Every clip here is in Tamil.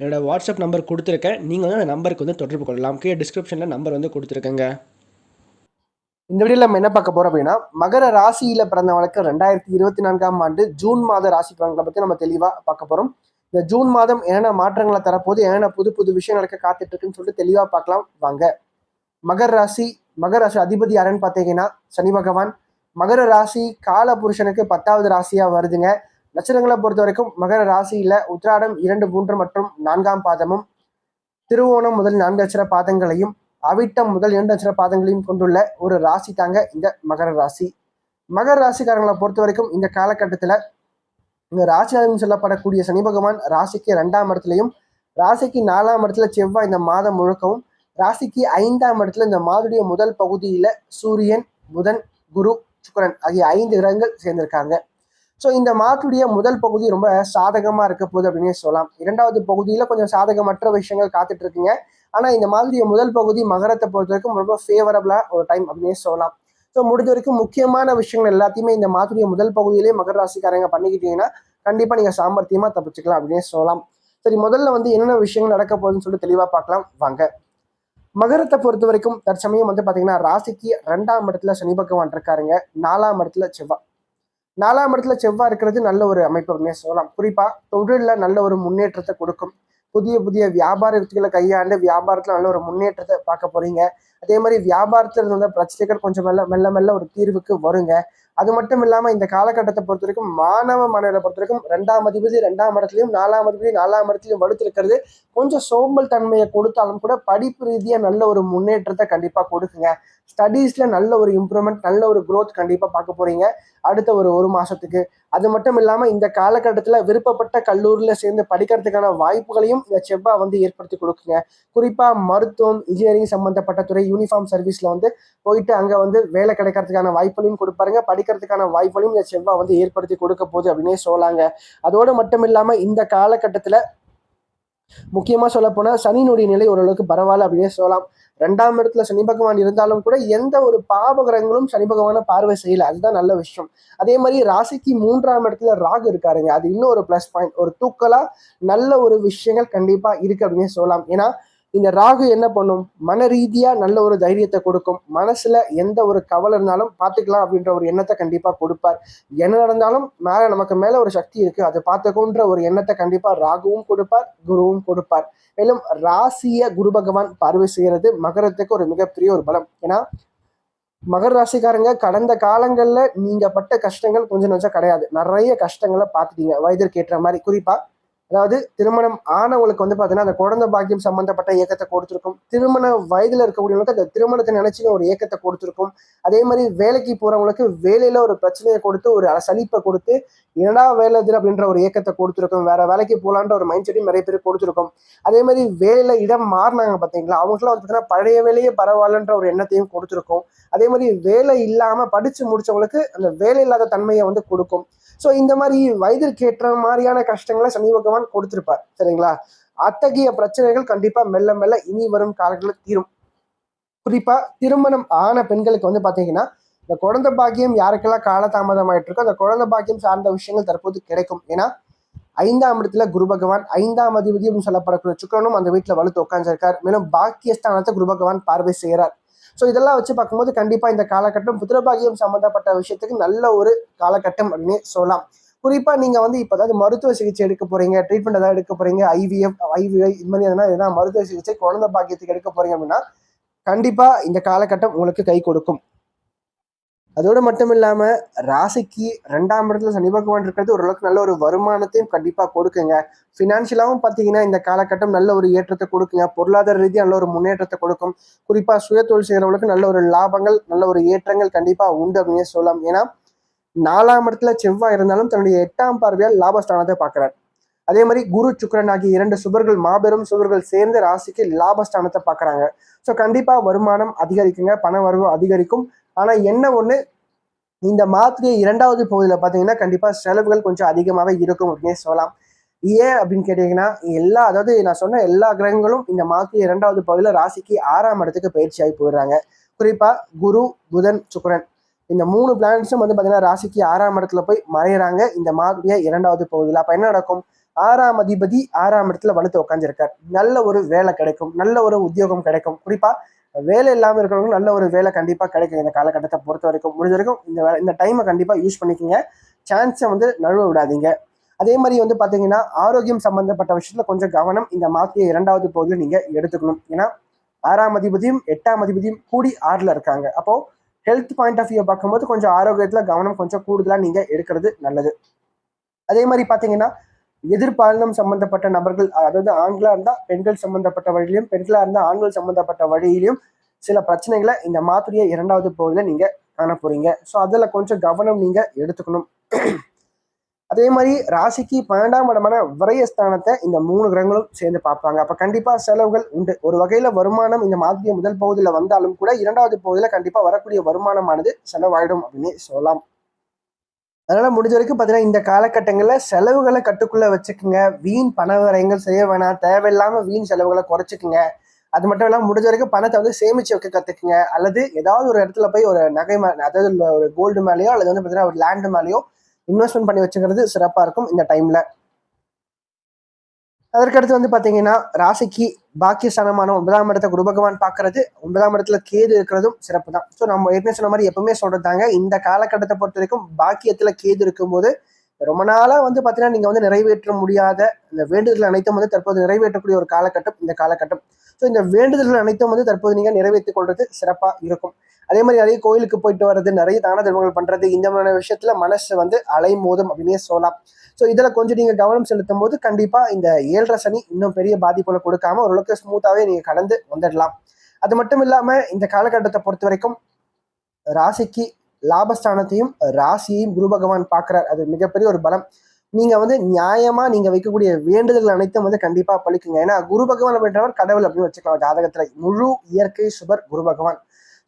என்னோடய வாட்ஸ்அப் நம்பர் கொடுத்துருக்கேன். நீங்கள் வந்து அந்த நம்பருக்கு வந்து தொடர்பு கொள்ளலாம். கீழே டிஸ்கிரிப்ஷனில் நம்பர் வந்து கொடுத்துருக்கேங்க. இந்த வீடியோவில் நம்ம என்ன பார்க்க போறோம் அப்படின்னா மகர ராசியில பிறந்தவங்களுக்கு ரெண்டாயிரத்தி இருபத்தி நான்காம் ஆண்டு ஜூன் மாத ராசி பலன்களை பத்தி நம்ம தெளிவா பார்க்க போறோம். இந்த ஜூன் மாதம் என்னென்ன மாற்றங்களை தரப்போது என்னென்ன புது புது விஷயம் காத்துட்டு இருக்குன்னு சொல்லிட்டு தெளிவா பார்க்கலாம். வாங்க. மகர ராசி மகர ராசி அதிபதி யாருன்னு பார்த்தீங்கன்னா சனி பகவான். மகர ராசி கால புருஷனுக்கு பத்தாவது ராசியா வருதுங்க. நட்சத்திரங்களை பொறுத்த வரைக்கும் மகர ராசியில உத்ராடம் இரண்டு மூன்று மற்றும் நான்காம் பாதமும் திருவோணம் முதல் நான்கு அச்சர பாதங்களையும் அவிட்டம் முதல் இரண்டு அச்சர பாதங்களையும் கொண்டுள்ள ஒரு ராசி தாங்க இந்த மகர ராசி. மகர ராசிக்காரங்களை பொறுத்த வரைக்கும் இந்த காலகட்டத்தில் இந்த ராசிநாதன் சொல்லப்படக்கூடிய சனி பகவான் ராசிக்கு ரெண்டாம் இடத்துலையும் ராசிக்கு நாலாம் இடத்துல செவ்வாய் இந்த மாதம் முழுக்கவும் ராசிக்கு ஐந்தாம் இடத்துல இந்த மாதுடைய முதல் பகுதியில் சூரியன் புதன் குரு சுக்கரன் ஆகிய ஐந்து கிரகங்கள் சேர்ந்திருக்காங்க. ஸோ இந்த மாதத்துடைய முதல் பகுதி ரொம்ப சாதகமாக இருக்க போகுது அப்படின்னு சொல்லலாம். இரண்டாவது பகுதியில் கொஞ்சம் சாதகமற்ற விஷயங்கள் காத்துட்டு இருக்குங்க. ஆனால் இந்த மாதிரி முதல் பகுதி மகரத்தை பொறுத்த வரைக்கும் ரொம்ப ஃபேவரபிளா ஒரு டைம் அப்படின்னே சொல்லலாம். ஸோ முடிஞ்ச வரைக்கும் முக்கியமான விஷயங்கள் எல்லாத்தையுமே இந்த மாதத்துடைய முதல் பகுதியிலே மகர ராசிக்காரங்க பண்ணிக்கிட்டீங்கன்னா கண்டிப்பாக நீங்கள் சாமர்த்தியமாக தப்பிச்சுக்கலாம் அப்படின்னே சொல்லலாம். சரி முதல்ல வந்து என்னென்ன விஷயங்கள் நடக்க போகுதுன்னு சொல்லிட்டு தெளிவாக பார்க்கலாம். வாங்க. மகரத்தை பொறுத்த வரைக்கும் தற்சமயம் வந்து பார்த்தீங்கன்னா ராசிக்கு ரெண்டாம் இடத்துல சனி பகவான் இருக்காருங்க. நாலாம் இடத்துல செவ்வாய். நாலாம் இடத்துல செவ்வாய் இருக்கிறது நல்ல ஒரு அமைப்பு அப்படின்னே சொல்லலாம். குறிப்பா தொழிலில் நல்ல ஒரு முன்னேற்றத்தை கொடுக்கும். புதிய புதிய வியாபார யுக்திகளை கையாண்டு வியாபாரத்துல நல்ல ஒரு முன்னேற்றத்தை பார்க்க போறீங்க. அதே மாதிரி வியாபாரத்துல இருந்த பிரச்சனைகள் கொஞ்சம் மெல்ல மெல்ல மெல்ல ஒரு தீர்வுக்கு வருங்க. அது மட்டும் இல்லாம இந்த காலகட்டத்தை பொறுத்த வரைக்கும் மாணவ மாணவரை பொறுத்த வரைக்கும் ரெண்டாம் அதிபதி ரெண்டாம் இடத்துலயும் நாலாம் அதிபதி நாலாம் இடத்துலயும் வலுத்திருக்கிறது. கொஞ்சம் சோம்பல் தன்மையை கொடுத்தாலும் கூட படிப்பு ரீதியா நல்ல ஒரு முன்னேற்றத்தை கண்டிப்பா கொடுக்குங்க. ஸ்டடீஸ்ல நல்ல ஒரு இம்ப்ரூவ்மெண்ட் நல்ல ஒரு க்ரோத் கண்டிப்பா பார்க்க போறீங்க. அடுத்த ஒரு ஒரு மாசத்துக்கு. அது மட்டும் இல்லாம இந்த காலகட்டத்துல விருப்பப்பட்ட கல்லூரியில சேர்ந்து படிக்கிறதுக்கான வாய்ப்புகளையும் இந்த செவ்வா வந்து ஏற்படுத்தி கொடுக்குங்க. குறிப்பா மருத்துவம் இன்ஜினியரிங் சம்பந்தப்பட்ட துறை யூனிஃபார்ம் சர்வீஸ்ல வந்து போயிட்டு அங்க வந்து வேலை கிடைக்கிறதுக்கான வாய்ப்புகளையும் கொடுப்பாருங்க. படிக்கிறதுக்கான வாய்ப்புகளையும் இந்த செவ்வாய் வந்து ஏற்படுத்தி கொடுக்க போகுது அப்படின்னே சொல்லலாங்க. அதோடு மட்டும் இல்லாம இந்த காலகட்டத்தில் முக்கியமா சொல்ல போனா சனியினுடைய நிலை ஓரளவுக்கு பரவாயில்ல அப்படின்னே சொல்லலாம். ரெண்டாம் இடத்துல சனி பகவான் இருந்தாலும் கூட எந்த ஒரு பாப கிரகங்களும் சனி பகவானை பார்வை செய்யல. அதுதான் நல்ல விஷயம். அதே மாதிரி ராசிக்கு மூன்றாம் இடத்துல ராகு இருக்காருங்க. அது இன்னும் ஒரு ப்ளஸ் பாயிண்ட் ஒரு தூக்கலா நல்ல ஒரு விஷயங்கள் கண்டிப்பா இருக்கு அப்படின்னு சொல்லலாம். ஏன்னா இந்த ராகு என்ன பண்ணும்? மன ரீதியா நல்ல ஒரு தைரியத்தை கொடுக்கும். மனசுல எந்த ஒரு கவலை இருந்தாலும் பார்த்துக்கலாம் அப்படின்ற ஒரு எண்ணத்தை கண்டிப்பா கொடுப்பார். என்ன நடந்தாலும் மேல நமக்கு மேல ஒரு சக்தி இருக்கு. அதை பார்த்துக்கோன்ற ஒரு எண்ணத்தை கண்டிப்பா ராகுவும் கொடுப்பார் குருவும் கொடுப்பார். மேலும் ராசிய குரு பகவான் பார்வை செய்யறது மகரத்துக்கு ஒரு மிகப்பெரிய ஒரு பலம். ஏன்னா மகர ராசிக்காரங்க கடந்த காலங்கள்ல நீங்க பட்ட கஷ்டங்கள் கொஞ்சம் நஞ்சம் கிடையாது. நிறைய கஷ்டங்களை பார்த்துட்டீங்க. வயதிற்கு ஏற்ற மாதிரி. குறிப்பா அதாவது திருமணம் ஆனவங்களுக்கு வந்து பார்த்தீங்கன்னா அந்த குழந்தை பாக்கியம் சம்பந்தப்பட்ட இயக்கத்தை கொடுத்துருக்கும். திருமண வயதில் இருக்கக்கூடியவங்களுக்கு அந்த திருமணத்தை நினைச்சு ஒரு இயக்கத்தை கொடுத்துருக்கும். அதே மாதிரி வேலைக்கு போறவங்களுக்கு வேலையில ஒரு பிரச்சனையை கொடுத்து ஒரு சலிப்பை கொடுத்து என்னடா வேலை இது அப்படின்ற ஒரு இயக்கத்தை கொடுத்துருக்கும். வேற வேலைக்கு போகலான்ற ஒரு மைண்ட் செட்டையும் நிறைய பேர் கொடுத்துருக்கும். அதே மாதிரி வேலையில இடம் மாறினாங்க பார்த்தீங்களா அவங்களுக்குலாம் வந்து பார்த்தீங்கன்னா பழைய வேலையே பரவாயில்லன்ற ஒரு எண்ணத்தையும் கொடுத்துருக்கும். அதே மாதிரி வேலை இல்லாம படிச்சு முடிச்சவங்களுக்கு அந்த வேலை இல்லாத தன்மையை வந்து கொடுக்கும். ஸோ இந்த மாதிரி வயதிற்கேற்ற மாதிரியான கஷ்டங்களை சனி பகவான் கொடுத்துருப்பார். சரிங்களா? அத்தகைய பிரச்சனைகள் கண்டிப்பாக மெல்ல மெல்ல இனி வரும் காலங்களில் தீரும். குறிப்பாக திருமணம் ஆன பெண்களுக்கு வந்து பார்த்தீங்கன்னா இந்த குழந்தை பாக்கியம் யாருக்கெல்லாம் காலதாமதம் ஆயிட்டு இருக்கோ அந்த குழந்தை பாக்கியம் சார்ந்த விஷயங்கள் தற்போது கிடைக்கும். ஏன்னா ஐந்தாம் இடத்துல குரு பகவான் ஐந்தாம் அதிபதி அப்படின்னு சொல்லப்படக்கூடிய சுக்கரனும் அந்த வீட்டில் வலுத்து உட்காந்துருக்கார் மேலும் பாக்கியஸ்தானத்தை குரு பகவான் பார்வை செய்கிறார். ஸோ இதெல்லாம் வச்சு பார்க்கும்போது கண்டிப்பாக இந்த காலகட்டம் புத்திரபாகியம் சம்மந்தப்பட்ட விஷயத்துக்கு நல்ல ஒரு காலகட்டம் அப்படின்னு சொல்லலாம். குறிப்பாக நீங்கள் வந்து இப்போ ஏதாவது மருத்துவ சிகிச்சை எடுக்க போகிறீங்க ட்ரீட்மெண்ட் ஏதாவது எடுக்க போகிறீங்க ஐவிஎஃப் ஐவிஐ இது மாதிரி எதனா எதனா மருத்துவ சிகிச்சை குழந்தை பாக்கியத்துக்கு எடுக்க போகிறீங்க அப்படின்னா கண்டிப்பாக இந்த காலகட்டம் உங்களுக்கு கை கொடுக்கும். அதோடு மட்டும் இல்லாமல் ராசிக்கு ரெண்டாம் இடத்துல சனி பகவான் இருக்கிறது ஓரளவுக்கு நல்ல ஒரு வருமானத்தையும் கண்டிப்பாக கொடுக்குங்க. ஃபினான்ஷியலாகவும் பார்த்தீங்கன்னா இந்த காலகட்டம் நல்ல ஒரு ஏற்றத்தை கொடுக்குங்க. பொருளாதார ரீதியாக நல்ல ஒரு முன்னேற்றத்தை கொடுக்கும். குறிப்பாக சுய தொழில் செய்கிறவங்களுக்கு நல்ல ஒரு லாபங்கள் நல்ல ஒரு ஏற்றங்கள் கண்டிப்பாக உண்டு அப்படின்னு சொல்லலாம். ஏன்னா நாலாம் இடத்துல செவ்வாய் இருந்தாலும் தன்னுடைய எட்டாம் பார்வையால் லாபஸ்தானத்தை பார்க்குறார். அதே மாதிரி குரு சுக்கரன் ஆகிய இரண்டு சுபர்கள் மாபெரும் சுபர்கள் சேர்ந்து ராசிக்கு லாபஸ்தானத்தை பார்க்குறாங்க. ஸோ கண்டிப்பாக வருமானம் அதிகரிக்குங்க பண வரவு அதிகரிக்கும். ஆனால் என்ன ஒன்று இந்த மாத்திரை இரண்டாவது பகுதியில் பார்த்தீங்கன்னா கண்டிப்பாக செலவுகள் கொஞ்சம் அதிகமாகவே இருக்கும் அப்படின்னே சொல்லலாம். ஏன் அப்படின்னு கேட்டிங்கன்னா எல்லா அதாவது நான் சொன்ன எல்லா கிரகங்களும் இந்த மாத்திரை இரண்டாவது பகுதியில் ராசிக்கு ஆறாம் இடத்துக்கு பயிற்சி ஆகி போயிடுறாங்க. குறிப்பாக குரு புதன் சுக்கரன். இந்த மூணு பிளானட்ஸும் வந்து பார்த்தீங்கன்னா ராசிக்கு ஆறாம் இடத்துல போய் மறையிறாங்க. இந்த மாதிரியாக இரண்டாவது பகுதியில் அப்போ என்ன நடக்கும்? ஆறாம் அதிபதி ஆறாம் இடத்துல வலுத்து உட்காந்துருக்கார் நல்ல ஒரு வேலை கிடைக்கும். நல்ல ஒரு உத்தியோகம் கிடைக்கும். குறிப்பாக வேலை இல்லாமல் இருக்கிறவங்க நல்ல ஒரு வேலை கண்டிப்பாக கிடைக்கும். இந்த காலகட்டத்தை பொறுத்த வரைக்கும் முடிஞ்ச வரைக்கும் இந்த வே- இந்த டைமை கண்டிப்பாக யூஸ் பண்ணிக்கோங்க. சான்ஸை வந்து நழுவ விடாதீங்க. அதே மாதிரி வந்து பார்த்தீங்கன்னா ஆரோக்கியம் சம்பந்தப்பட்ட விஷயத்தில் கொஞ்சம் கவனம் இந்த மாத்திய இரண்டாவது பகுதியில் நீங்கள் எடுத்துக்கணும். ஏன்னா ஆறாம் அதிபதியும் எட்டாம் அதிபதியும் கூடி ஆறில் இருக்காங்க. அப்போது ஹெல்த் பாயிண்ட் ஆஃப் வியூ பார்க்கும்போது கொஞ்சம் ஆரோக்கியத்தில் கவனம் கொஞ்சம் கூடுதலாக நீங்கள் எடுக்கிறது நல்லது. அதே மாதிரி பார்த்தீங்கன்னா எதிர்பாலினம் சம்பந்தப்பட்ட நபர்கள் அதாவது ஆண்களாக இருந்தால் பெண்கள் சம்பந்தப்பட்ட வழியிலும் பெண்களாக இருந்தால் ஆண்கள் சம்பந்தப்பட்ட வழியிலும் சில பிரச்சனைகளை இந்த மாத்திரையை இரண்டாவது பகுதியில் நீங்கள் காண போறீங்க ஸோ அதில் கொஞ்சம் கவனம் நீங்கள் எடுத்துக்கணும். அதே மாதிரி ராசிக்கு பன்னெண்டாம் இடமான விரயஸ்தானத்தை இந்த மூணு கிரகங்களும் சேர்ந்து பார்ப்பாங்க. அப்போ கண்டிப்பாக செலவுகள் உண்டு. ஒரு வகையில் வருமானம் இந்த மாதிரி முதல் பகுதியில் வந்தாலும் கூட இரண்டாவது பகுதியில் கண்டிப்பாக வரக்கூடிய வருமானமானது செலவாயிடும் அப்படின்னு சொல்லலாம். அதனால முடிஞ்ச வரைக்கும் பார்த்தீங்கன்னா இந்த காலகட்டங்களில் செலவுகளை கட்டுக்குள்ள வச்சுக்கோங்க. வீண் பண வரைங்கள் செய்ய வேணாம். தேவையில்லாமல் வீண் செலவுகளை குறைச்சிக்குங்க. அது மட்டும் இல்லாமல் முடிஞ்ச வரைக்கும் பணத்தை வந்து சேமிச்சு வைக்க கற்றுக்குங்க அல்லது ஏதாவது ஒரு இடத்துல போய் ஒரு நகை மே அதாவது ஒரு கோல்டு மேலேயோ அல்லது வந்து பார்த்தீங்கன்னா ஒரு லேண்டு மேலேயோ இன்வெஸ்ட்மெண்ட் பண்ணி வச்சுக்கிறது சிறப்பாக இருக்கும் இந்த டைமில் அதற்கடுத்து வந்து பார்த்தீங்கன்னா ராசிக்கு பாக்கியஸ்தானமான ஒன்பதாம் இடத்தை குரு பகவான் பார்க்கறது ஒன்பதாம் இடத்துல கேது இருக்கிறதும் சிறப்பு தான் ஸோ நம்ம ஏற்கனவே சொன்ன மாதிரி எப்பவுமே சொல்றதாங்க இந்த காலகட்டத்தை பொறுத்த வரைக்கும் பாக்கியத்தில் கேது இருக்கும்போது ரொம்ப நாளாக வந்து பார்த்தீங்கன்னா நீங்கள் வந்து நிறைவேற்ற முடியாத இந்த வேண்டுதல்கள் அனைத்தும் வந்து தற்போது நிறைவேற்றக்கூடிய ஒரு காலகட்டம் இந்த காலகட்டம். ஸோ இந்த வேண்டுதல்கள் அனைத்தும் வந்து தற்போது நீங்கள் நிறைவேற்றிக் கொள்வது சிறப்பாக இருக்கும். அதே மாதிரி நிறைய கோயிலுக்கு போயிட்டு வர்றது நிறைய தான தர்மங்கள் பண்ணுறது இந்த மாதிரியான விஷயத்தில் மனசு வந்து அலைமோதும் அப்படின்னே சொல்லலாம். ஸோ இதில் கொஞ்சம் நீங்கள் கவனம் செலுத்தும் போது கண்டிப்பாக இந்த ஏழரை சனி இன்னும் பெரிய பாதிப்புகளை கொடுக்காம ஓரளவுக்கு ஸ்மூத்தாகவே நீங்கள் கடந்து வந்துடலாம். அது மட்டும் இல்லாமல் இந்த காலகட்டத்தை பொறுத்த வரைக்கும் ராசிக்கு லாபஸ்தானத்தையும் ராசியையும் குரு பகவான் பார்க்குறார். அது மிகப்பெரிய ஒரு பலம். நீங்கள் வந்து நியாயமாக நீங்கள் வைக்கக்கூடிய வேண்டுதல்கள் அனைத்தும் வந்து கண்டிப்பாக பழிக்குங்க. ஏன்னா குரு பகவான் அப்படின்றவர் கடவுள் அப்படின்னு வச்சுக்கலாம். ஜாதகத்தில் முழு இயற்கை சுபர் குரு பகவான்.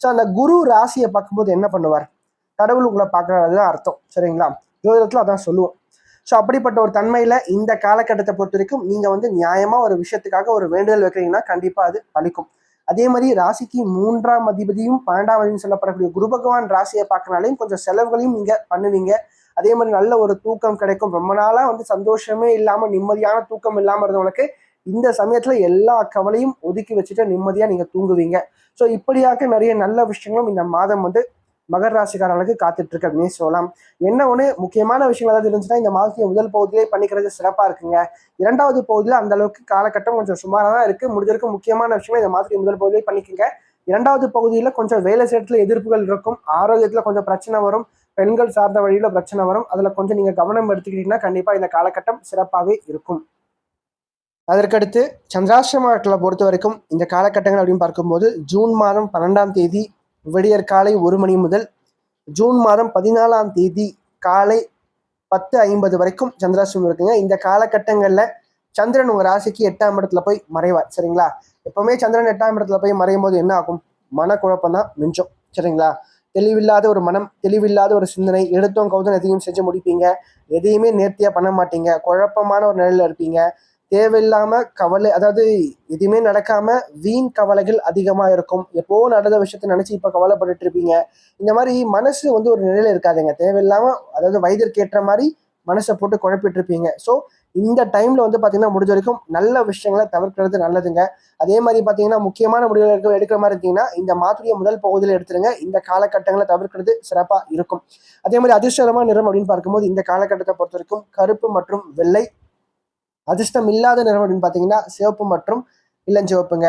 ஸோ அந்த குரு ராசியை பார்க்கும்போது என்ன பண்ணுவார்? கடவுள் உங்களை பார்க்குறாரு. அதுதான் அர்த்தம். சரிங்களா? ஜோதிடத்தில் அதான் சொல்லுவோம். ஸோ அப்படிப்பட்ட ஒரு தன்மையில் இந்த காலகட்டத்தை பொறுத்த வரைக்கும் நீங்கள் வந்து நியாயமாக ஒரு விஷயத்துக்காக ஒரு வேண்டுதல் வைக்கிறீங்கன்னா கண்டிப்பாக அது பழிக்கும். அதே மாதிரி ராசிக்கு மூன்றாம் அதிபதியும் பன்னெண்டாம் அதிபதியும் சொல்லப்படக்கூடிய குரு பகவான் ராசியை பார்க்கனாலையும் கொஞ்சம் செலவுகளையும் நீங்கள் பண்ணுவீங்க. அதே மாதிரி நல்ல ஒரு தூக்கம் கிடைக்கும். ரொம்ப நாளாக வந்து சந்தோஷமே இல்லாமல் நிம்மதியான தூக்கம் இல்லாமல் இருந்தவங்களுக்கு இந்த சமயத்தில் எல்லா கவலையும் ஒதுக்கி வச்சுட்டு நிம்மதியாக நீங்கள் தூங்குவீங்க. ஸோ இப்படியாக நிறைய நல்ல விஷயங்களும் இந்த மாதம் வந்து மகர ராசிக்காரர்களுக்கு காத்துட்டு இருக்கு அப்படின்னு சொல்லலாம். என்ன ஒன்று முக்கியமான விஷயங்கள் ஏதாவது இருந்துச்சுன்னா இந்த மாதத்தின் முதல் பகுதியிலே பண்ணிக்கிறது சிறப்பாக இருக்குங்க. இரண்டாவது பகுதியில் அந்த அளவுக்கு காலகட்டம் கொஞ்சம் சுமாராக தான் இருக்குது முடிஞ்சிருக்கும் முக்கியமான விஷயங்கள் இந்த மாதத்தின் முதல் பகுதியிலே பண்ணிக்கோங்க. இரண்டாவது பகுதியில் கொஞ்சம் வேலை செய்யறதுல எதிர்ப்புகள் இருக்கும். ஆரோக்கியத்தில் கொஞ்சம் பிரச்சனை வரும். பெண்கள் சார்ந்த வழியில் பிரச்சனை வரும். அதில் கொஞ்சம் நீங்கள் கவனம் எடுத்துக்கிட்டீங்கன்னா கண்டிப்பாக இந்த காலகட்டம் சிறப்பாகவே இருக்கும். அதற்கடுத்து சந்திராசிரமங்களை பொறுத்த வரைக்கும் இந்த காலகட்டங்கள் அப்படின்னு பார்க்கும்போது ஜூன் மாதம் பன்னெண்டாம் தேதி விடியற் காலை ஒரு மணி முதல் ஜூன் மாதம் பதினாலாம் தேதி காலை பத்து ஐம்பது வரைக்கும் சந்திராசிரமம் இருக்குங்க. இந்த காலகட்டங்களில் சந்திரன் உங்கள் ராசிக்கு எட்டாம் இடத்துல போய் மறைவார். சரிங்களா? எப்பவுமே சந்திரன் எட்டாம் இடத்துல போய் மறையும் போது என்ன ஆகும்? மனக்குழப்பம் தான் மிஞ்சும். சரிங்களா? தெளிவில்லாத ஒரு மனம் தெளிவில்லாத ஒரு சிந்தனை எடுத்தோம் கவுதம் எதையும் செஞ்சு முடிப்பீங்க. எதையுமே நேர்த்தியாக பண்ண மாட்டீங்க. குழப்பமான ஒரு நிலையில் இருப்பீங்க. தேவையில்லாம கவலை அதாவது எதுவுமே நடக்காம வீண் கவலைகள் அதிகமா இருக்கும். எப்போ நடந்த விஷயத்த நினைச்சு இப்ப கவலைப்பட்டுட்டு இருப்பீங்க? இந்த மாதிரி மனசு வந்து ஒரு நிலையில இருக்காதுங்க. தேவையில்லாம அதாவது வயதிற்கு ஏற்ற மாதிரி மனசை போட்டு குழப்பிட்டு இருப்பீங்க. ஸோ இந்த டைம்ல வந்து பாத்தீங்கன்னா முடிஞ்ச வரைக்கும் நல்ல விஷயங்களை தவிர்க்கிறது நல்லதுங்க. அதே மாதிரி பாத்தீங்கன்னா முக்கியமான முடிவுகள் எடுக்க எடுக்கிற மாதிரி இருக்கீங்கன்னா இந்த மாத்திரையை முதல் பகுதியில் எடுத்துருங்க. இந்த காலகட்டங்களை தவிர்க்கிறது சிறப்பா இருக்கும். அதே மாதிரி அதிர்ஷ்டமான நிறம் அப்படின்னு பார்க்கும்போது இந்த காலகட்டத்தை பொறுத்த வரைக்கும் கருப்பு மற்றும் வெள்ளை அதிர்ஷ்டம் இல்லாத நிறம் அப்படின்னு பார்த்தீங்கன்னா சிவப்பு மற்றும் இளஞ்சிவப்புங்க.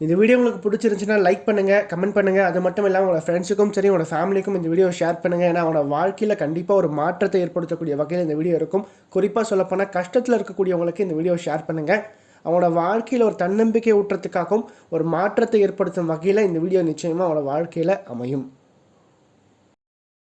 இந்த வீடியோ உங்களுக்கு பிடிச்சிருந்துச்சுன்னா லைக் பண்ணுங்கள் கமெண்ட் பண்ணுங்கள் அது மட்டும் இல்லாமல் உங்களோட ஃப்ரெண்ட்ஸுக்கும் சரி உங்களோட ஃபேமிலிக்கும் இந்த வீடியோ ஷேர் பண்ணுங்கள் ஏன்னா அவனோட வாழ்க்கையில் கண்டிப்பாக ஒரு மாற்றத்தை ஏற்படுத்தக்கூடிய வகையில் இந்த வீடியோ இருக்கும். குறிப்பாக சொல்லப்போனால் கஷ்டத்தில் இருக்கக்கூடியவங்களுக்கு இந்த வீடியோ ஷேர் பண்ணுங்கள் அவனோட வாழ்க்கையில் ஒரு தன்னம்பிக்கை ஊட்டுறதுக்காகவும் ஒரு மாற்றத்தை ஏற்படுத்தும் வகையில் இந்த வீடியோ நிச்சயமாக அவனோட வாழ்க்கையில் அமையும்.